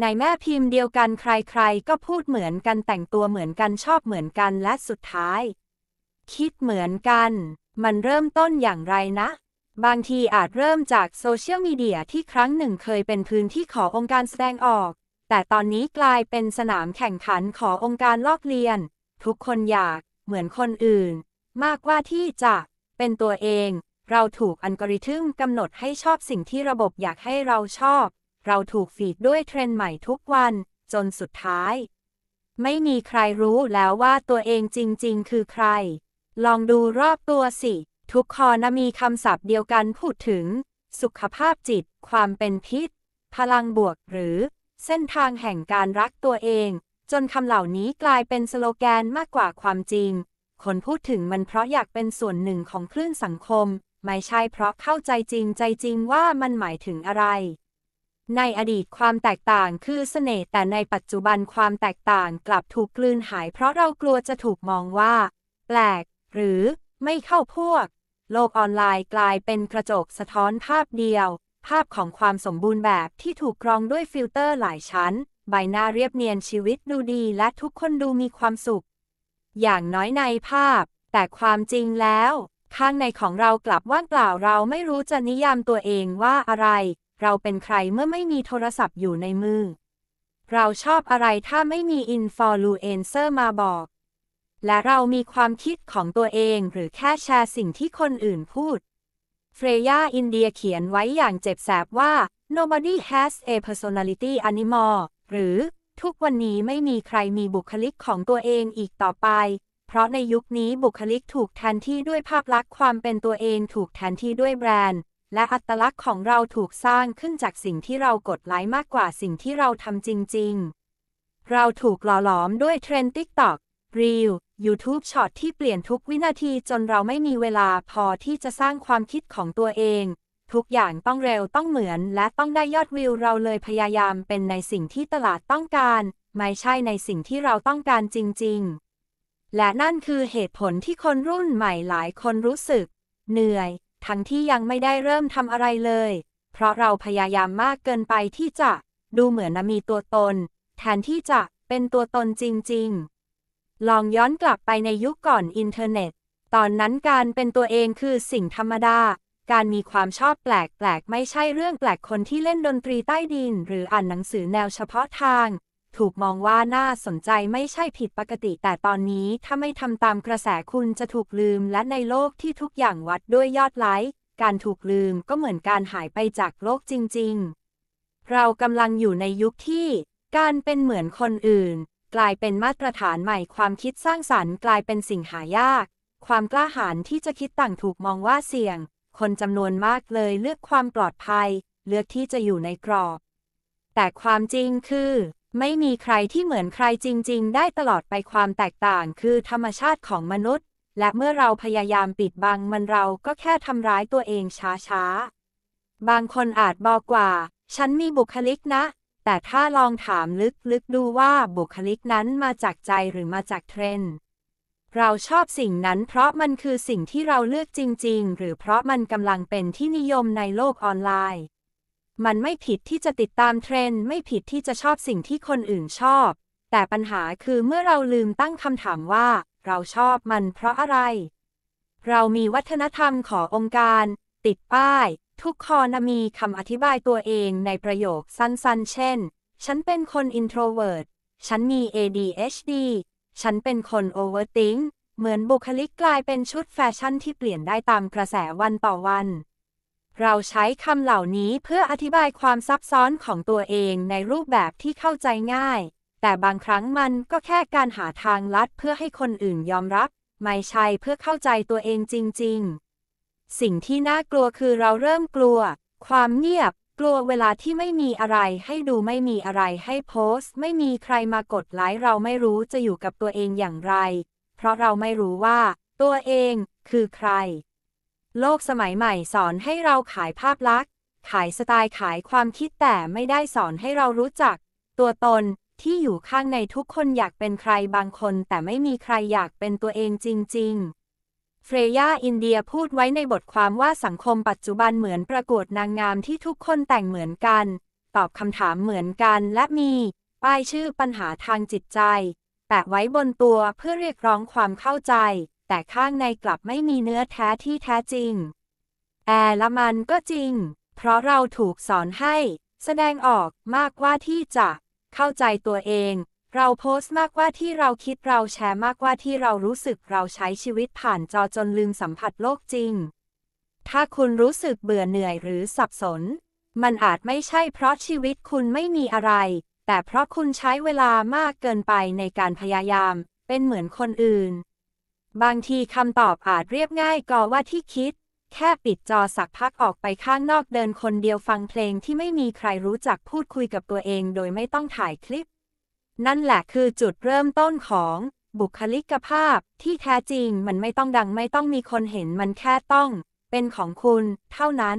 ในแม่พิมพ์เดียวกันใครๆ ก็พูดเหมือนกันแต่งตัวเหมือนกันชอบเหมือนกันและสุดท้าย คิดเหมือนกัน มันเริ่มต้นอย่างไรนะ บางทีอาจเริ่มจากโซเชียลมีเดียที่ครั้งหนึ่งเคยเป็นพื้นที่ขอองค์การแสดงออก แต่ตอนนี้กลายเป็นสนามแข่งขันขอองค์การลอกเลียน ทุกคนอยากเหมือนคนอื่น มากกว่าที่จะเป็นตัวเอง เราถูกอัลกอริทึมกำหนดให้ชอบสิ่งที่ระบบอยากให้เราชอบ เราถูกฟีดด้วยเทรนด์ใหม่ทุกวัน จนสุดท้าย ไม่มีใครรู้แล้วว่าตัวเองจริง ๆ คือใคร ลองดูรอบตัวสิ ทุกคอนะมีคำศัพท์เดียวกันพูดถึง สุขภาพจิต ความเป็นพิษ พลังบวกหรือ เส้นทางแห่งการรักตัวเอง จนคำเหล่านี้กลายเป็นสโลแกนมากกว่าความจริง คนพูดถึงมันเพราะอยากเป็นส่วนหนึ่งของคลื่นสังคม ไม่ใช่เพราะเข้าใจจริงใจจริงว่ามันหมายถึงอะไร ในอดีตความแตกต่างคือเสน่ห์แต่ในปัจจุบันความแตกต่างกลับถูกกลืนหายเพราะเรากลัวจะถูกมองว่า แปลก หรือไม่เข้าพวก โลกออนไลน์กลายเป็นกระจกสะท้อนภาพเดียว ภาพของความสมบูรณ์แบบที่ถูกกรองด้วยฟิลเตอร์หลายชั้น ใบหน้าเรียบเนียนชีวิตดูดีและทุกคนดูมีความสุข อย่างน้อยในภาพ แต่ความจริงแล้ว ข้างในของเรากลับว่างเปล่าเราไม่รู้จะนิยามตัวเองว่าอะไร เราเป็นใครเมื่อไม่มีโทรศัพท์อยู่ในมือ เราชอบอะไรถ้าไม่มีอินฟลูเอนเซอร์มาบอก และเรามีความคิดของตัวเองหรือแค่แชร์สิ่งที่คนอื่นพูด เฟรย่าอินเดียเขียนไว้อย่างเจ็บแสบว่า nobody has a personality anymore หรือทุกวันนี้ไม่มีใครมีบุคลิกของตัวเองอีกต่อไป เพราะในยุคนี้บุคลิกถูกแทนที่ด้วยภาพลักษณ์ความเป็นตัวเองถูกแทนที่ด้วยแบรนด์ และอัตลักษณ์ของเราถูกสร้างขึ้นจากสิ่งที่เรากดไลค์มากกว่าสิ่งที่เราทำจริง ๆ เราถูกหล่อหลอมด้วยเทรนด์ TikTok Reel YouTube ช็อตที่เปลี่ยนทุกวินาทีจนเราไม่มีเวลาพอที่จะสร้างความคิดของตัวเอง ทุกอย่างต้องเร็วต้องเหมือน และต้องได้ยอดวิวเราเลยพยายามเป็นในสิ่งที่ตลาดต้องการ ไม่ใช่ในสิ่งที่เราต้องการจริง ๆ และนั่นคือเหตุผลที่คนรุ่นใหม่หลายคนรู้สึก เหนื่อย ทั้งที่ยังไม่ได้เริ่มทำอะไรเลย เพราะเราพยายามมากเกินไปที่จะดูเหมือนมีตัวตน แทนที่จะเป็นตัวตนจริง ๆ ลองย้อนกลับไปในยุคก่อนอินเทอร์เน็ต ตอนนั้นการเป็นตัวเองคือสิ่งธรรมดา การมีความชอบแปลกแปลกไม่ใช่เรื่องแปลกคนที่เล่นดนตรีใต้ดิน หรืออ่านหนังสือแนวเฉพาะทาง ถูกมองว่าน่าสนใจไม่ใช่ผิดปกติ แต่ตอนนี้ถ้าไม่ทำตามกระแสคุณจะถูกลืม และในโลกที่ทุกอย่างวัดด้วยยอดไลค์การถูกลืมก็เหมือนการหายไปจากโลกจริง ๆ เรากำลังอยู่ในยุคที่ การเป็นเหมือนคนอื่น กลายเป็นมาตรฐานใหม่ความคิดสร้างสรรค์กลายเป็นสิ่งหายาก ความกล้าหาญที่จะคิดต่างถูกมองว่าเสี่ยง คนจำนวนมากเลยเลือกความปลอดภัย เลือกที่จะอยู่ในกรอบ แต่ความจริงคือ ไม่มีใครที่เหมือนใครจริง ๆ ได้ตลอดไปความแตกต่างคือธรรมชาติของมนุษย์ และเมื่อเราพยายามปิดบังมันเราก็แค่ทำร้ายตัวเองช้าๆ บางคนอาจบอกว่า ฉันมีบุคลิกนะ แต่ถ้าลองถามลึกๆดูว่าบุคลิกนั้นมาจากใจหรือมาจากเทรนด์เราชอบสิ่งนั้นเพราะมันคือสิ่งที่เราเลือกจริง ๆ หรือเพราะมันกำลังเป็นที่นิยมในโลกออนไลน์ มันไม่ผิดที่จะติดตามเทรนด์ไม่ผิดที่จะชอบสิ่งที่คนอื่นชอบ แต่ปัญหาคือเมื่อเราลืมตั้งคำถามว่า เราชอบมันเพราะอะไร เรามีวัฒนธรรมขององค์การ ติดป้าย ทุกคอนมีคำอธิบายตัวเองในประโยคสั้นๆ เช่น ฉันเป็นคน introvert ฉันมี ADHD ฉันเป็นคน overthink เหมือนบุคลิกกลายเป็นชุดแฟชั่นที่เปลี่ยนได้ตามกระแสวันต่อวัน เราใช้คำเหล่านี้เพื่ออธิบายความซับซ้อนของตัวเองในรูปแบบที่เข้าใจง่าย แต่บางครั้งมันก็แค่การหาทางลัดเพื่อให้คนอื่นยอมรับ ไม่ใช่เพื่อเข้าใจตัวเองจริง ๆ สิ่งที่น่ากลัวคือเราเริ่มกลัว ความเงียบ กลัวเวลาที่ไม่มีอะไรให้ดูไม่มีอะไรให้โพสต์ ไม่มีใครมากดไลค์เราไม่รู้จะอยู่กับตัวเองอย่างไร เพราะเราไม่รู้ว่า ตัวเองคือใคร โลกสมัยใหม่สอนให้เราขายภาพลักษณ์ ขายสไตล์ขายความคิดแต่ไม่ได้สอนให้เรารู้จัก ตัวตนที่อยู่ข้างในทุกคนอยากเป็นใครบางคน แต่ไม่มีใครอยากเป็นตัวเองจริง ๆ เฟรย่าอินเดียพูดไว้ในบทความว่าสังคมปัจจุบันเหมือนประกวดนางงามที่ทุกคนแต่งเหมือนกัน ตอบคำถามเหมือนกันและมี ป้ายชื่อปัญหาทางจิตใจ แปะไว้บนตัวเพื่อเรียกร้องความเข้าใจ แต่ข้างในกลับไม่มีเนื้อแท้ที่แท้จริง แอละมันก็จริง เพราะเราถูกสอนให้ แสดงออกมากกว่าที่จะ เข้าใจตัวเอง เราโพสต์มากกว่าที่เราคิดเราแชร์มากกว่าที่เรารู้สึกเราใช้ชีวิตผ่านจอจนลืมสัมผัสโลกจริง ถ้าคุณรู้สึกเบื่อเหนื่อยหรือสับสน มันอาจไม่ใช่เพราะชีวิตคุณไม่มีอะไร แต่เพราะคุณใช้เวลามากเกินไปในการพยายาม เป็นเหมือนคนอื่น บางทีคำตอบอาจเรียบง่ายกว่าที่คิด แค่ปิดจอสักพักออกไปข้างนอกเดินคนเดียวฟังเพลงที่ไม่มีใครรู้จักพูดคุยกับตัวเองโดยไม่ต้องถ่ายคลิป นั่นแหละคือจุดเริ่มต้นของบุคลิกภาพที่แท้จริงมันไม่ต้องดังไม่ต้องมีคนเห็นมันแค่ต้อง เป็นของคุณ เท่านั้น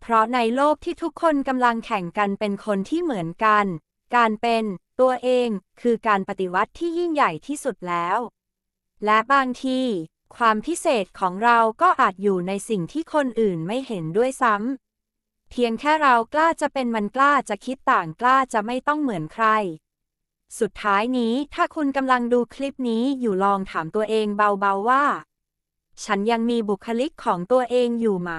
เพราะในโลกที่ทุกคนกำลังแข่งกันเป็นคนที่เหมือนกัน การเป็นตัวเองคือการปฏิวัติที่ยิ่งใหญ่ที่สุดแล้ว และบางที ความพิเศษของเราก็อาจอยู่ในสิ่งที่คนอื่นไม่เห็นด้วยซ้ำ เพียงแค่เรากล้าจะเป็นมันกล้าจะคิดต่างกล้าจะไม่ต้องเหมือนใคร สุดท้ายนี้ถ้าคุณกำลังดูคลิปนี้อยู่ลองถามตัวเองเบาๆว่า ฉันยังมีบุคลิกของตัวเองอยู่ไหม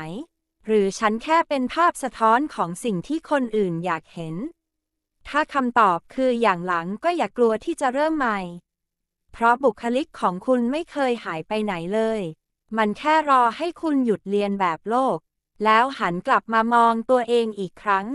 หรือฉันแค่เป็นภาพสะท้อนของสิ่งที่คนอื่นอยากเห็น ถ้าคำตอบคืออย่างหลังก็อย่ากลัวที่จะเริ่มใหม่ เพราะบุคลิกของคุณไม่เคยหายไปไหนเลย มันแค่รอให้คุณหยุดเรียนแบบโลก แล้วหันกลับมามองตัวเองอีกครั้ง